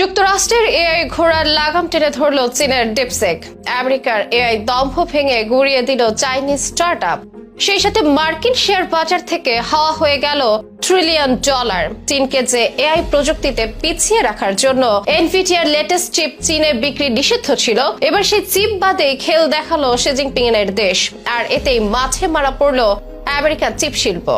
যুক্তরাষ্ট্রের এআই ঘোড়ার লাগাম টেনে ধরল চীনের ডিপসেক। আমেরিকার এআই দম্ভ ভেঙে গুড়িয়ে দিল চাইনিজ স্টার্ট সেই সাথে মার্কিন শেয়ার বাজার থেকে হাওয়া হয়ে গেল ট্রিলিয়ন ডলার। চীনকে যে এআই প্রযুক্তিতে পিছিয়ে রাখার জন্য এনভিটিআর লেটেস্ট চিপ চীনে বিক্রি নিষিদ্ধ ছিল, এবার সেই চিপ বাদে খেল দেখাল শি জিনপিং এর দেশ। আর এতেই মাঠে মারা পড়ল আমেরিকার চিপ শিল্প।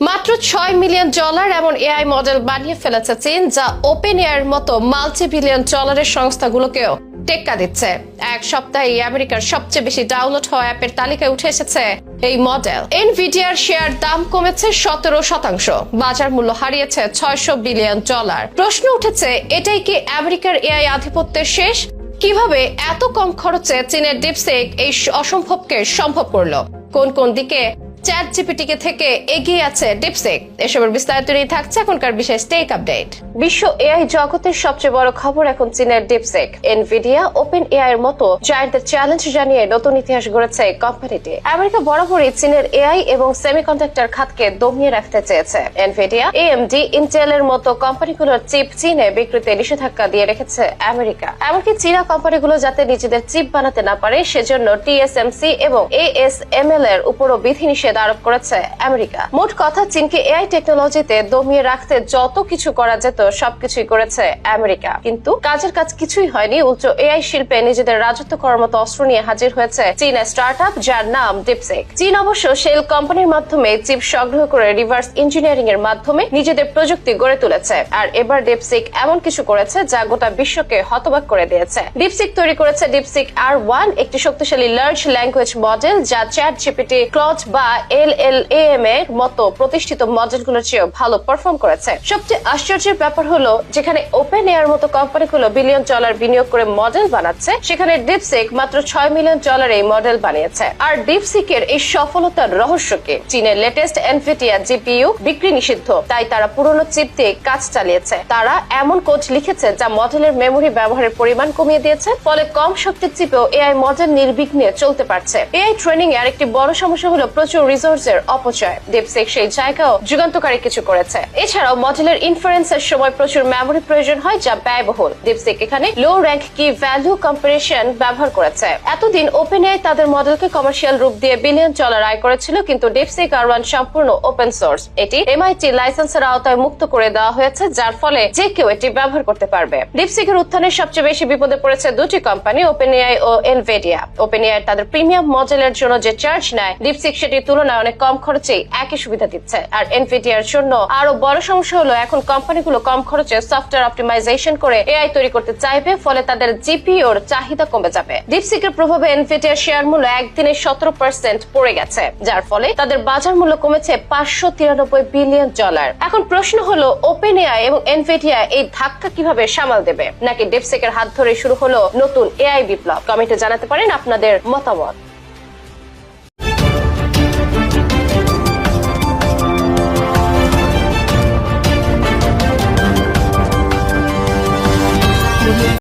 মাত্র ছয় মিলিয়ন ডলার এমন এআই মডেল বানিয়ে ফেলেছে চীন, যা ওপেন এয়ার মতো মাল্টি বিলিয়ন ডলারের সংস্থাগুলোকেও টেক্কা দিচ্ছে। এক সপ্তাহে আমেরিকার সবচেয়ে বেশি ডাউনলোড হওয়া অ্যাপের তালিকায় উঠে এসেছে এই মডেল। এনভিডিআর শেয়ার দাম কমেছে সতেরো শতাংশ, বাজার মূল্য হারিয়েছে ছয়শো বিলিয়ন ডলার। প্রশ্ন উঠেছে, এটাই কি আমেরিকার এআই আধিপত্যের শেষ? কীভাবে এত কম খরচে চীনের ডিপসেক এই অসম্ভবকে সম্ভব করল? কোন কোন দিকে চ্যাট জিপিটিকে থেকে এগিয়ে আছে ডিপসেক এসবের বিস্তারিত নিয়ে থাকছে এখনকার বিশেষ টেক আপডেট বিশ্ব এআই জগতের সবচেয়ে বড় খবর এখন চীনের ডিপসেক এনভিডিয়া ওপেন এআই এর মতো জায়ান্টদের চ্যালেঞ্জ জানিয়ে নতুন ইতিহাস গড়েছে কোম্পানিটি আমেরিকা বরাবরই চীনের এআই এবং সেমিকন্ডাক্টর খাতকে দমিয়ে রাখতে চেয়েছে। এনভিডিয়া এএমডি ইন্টেল এর মতো কোম্পানিগুলোর চিপ চীনে বিক্রিতে নিষেধাজ্ঞা দিয়ে রেখেছে আমেরিকা। এমনকি চীনা কোম্পানিগুলো যাতে নিজেদের চিপ বানাতে না পারে, সেজন্য টিএসএমসি এবং এএসএমএল এর উপরও বিধিনিষেধ আরোপ করেছে আমেরিকা। মোট কথা, চীনকে এআই টেকনোলজিতে দমিয়ে রাখতে যত কিছু করা যেত, সবকিছুই করেছে আমেরিকা। কিন্তু কাজের কাজ কিছুই হয়নি, উল্টো এআই শিল্পে নিজেদের রাজত্ব করার মতো অস্ত্র নিয়ে হাজির হয়েছে চীনের স্টার্ট আপ যার নাম ডিপসেক চীন অবশ্য শেল কোম্পানির মাধ্যমে চিপ সংগ্রহ করে রিভার্স ইঞ্জিনিয়ারিং এর মাধ্যমে নিজেদের প্রযুক্তি গড়ে তুলেছে। আর এবার ডিপসিক এমন কিছু করেছে যা গোটা বিশ্বকে হতবাক করে দিয়েছে। ডিপসিক তৈরি করেছে ডিপসিক আর ওয়ান একটি শক্তিশালী লার্জ ল্যাঙ্গুয়েজ মডেল যা চ্যাট জিপিটি ক্লজ বা এল এল এম এর মতো প্রতিষ্ঠিত মডেলগুলোর চেয়েও ভালো পারফর্ম করেছে। সবচেয়ে আশ্চর্যের ব্যাপার হলো, যেখানে ওপেন এয়ার মতো কোম্পানিগুলো বিলিয়ন ডলার বিনিয়োগ করে মডেল বানাচ্ছে, সেখানে ডিপসিক মাত্র ছয় মিলিয়ন ডলার এই মডেল বানিয়েছে। আর ডিপসিকের এই সফলতার রহস্য কি চীনের লেটেস্ট এনভিটিয়া জিপিইউ বিক্রি নিষিদ্ধ, তাই তারা পুরনো চিপ দিয়ে কাজ চালিয়েছে। তারা এমন কোড লিখেছে যা মডেলের মেমোরি ব্যবহারের পরিমাণ কমিয়ে দিয়েছে, ফলে কম শক্তির চিপেও এআই মডেল নির্বিঘ্নে চলতে পারছে। এআই ট্রেনিং এর একটি বড় সমস্যা হলো প্রচুর রিসোর্সের অপচয়। ডিপসিক সেই জায়গাও যুগান্তকারী কিছু করেছে। এছাড়াও মডেলের ইনফারেন্সের সময় প্রচুর মেমোরি প্রয়োজন হয় যা ব্যয়বহুল। ডিপসিক এখানে low rank key value comparison ব্যবহার করেছে। এতদিন ওপেন এআই তাদের মডেলকে কমার্শিয়াল রূপ দিয়ে বিলিয়ন ডলার আয় করেছিল, কিন্তু ডিপসিক আর ওয়ান সম্পূর্ণ ওপেন সোর্স এটি এমআইটি লাইসেন্সের আওতায় মুক্ত করে দেওয়া হয়েছে, যার ফলে যে কেউ এটি ব্যবহার করতে পারবে। ডিপসিকের উত্থানে সবচেয়ে বেশি বিপদে পড়েছে দুটি কোম্পানি ওপেন এআই ও এনভেডিয়া ওপেন এআই তাদের প্রিমিয়াম মডেলের জন্য যে চার্জ নেয় ডিপসিক সেটির তুলনায় অনেক কম খরচেই একই সুবিধা দিচ্ছে। আর এনভিডিয়ার জন্য আরও বড় সমস্যা হলো, এখন কোম্পানিগুলো কম খরচে সফটওয়্যার অপটিমাইজেশন করে এআই তৈরি করতে চাইবে, ফলে তাদের জিপিওর চাহিদা কমে যাবে। ডিপসিকের প্রভাবে এনভিডিয়ার শেয়ার মূল্য একদিনে সতেরো পার্সেন্ট পড়ে গেছে, যার ফলে তাদের বাজার মূল্য কমেছে পাঁচশো তিরানব্বই বিলিয়ন ডলার। এখন প্রশ্ন হলো ওপেন এআই এবং এনভিডিয়া এই ধাক্কা কীভাবে সামাল দেবে? নাকি ডিপসিকের হাত ধরে শুরু হলো নতুন এআই বিপ্লব? কমেন্টে জানাতে পারেন আপনাদের মতামত।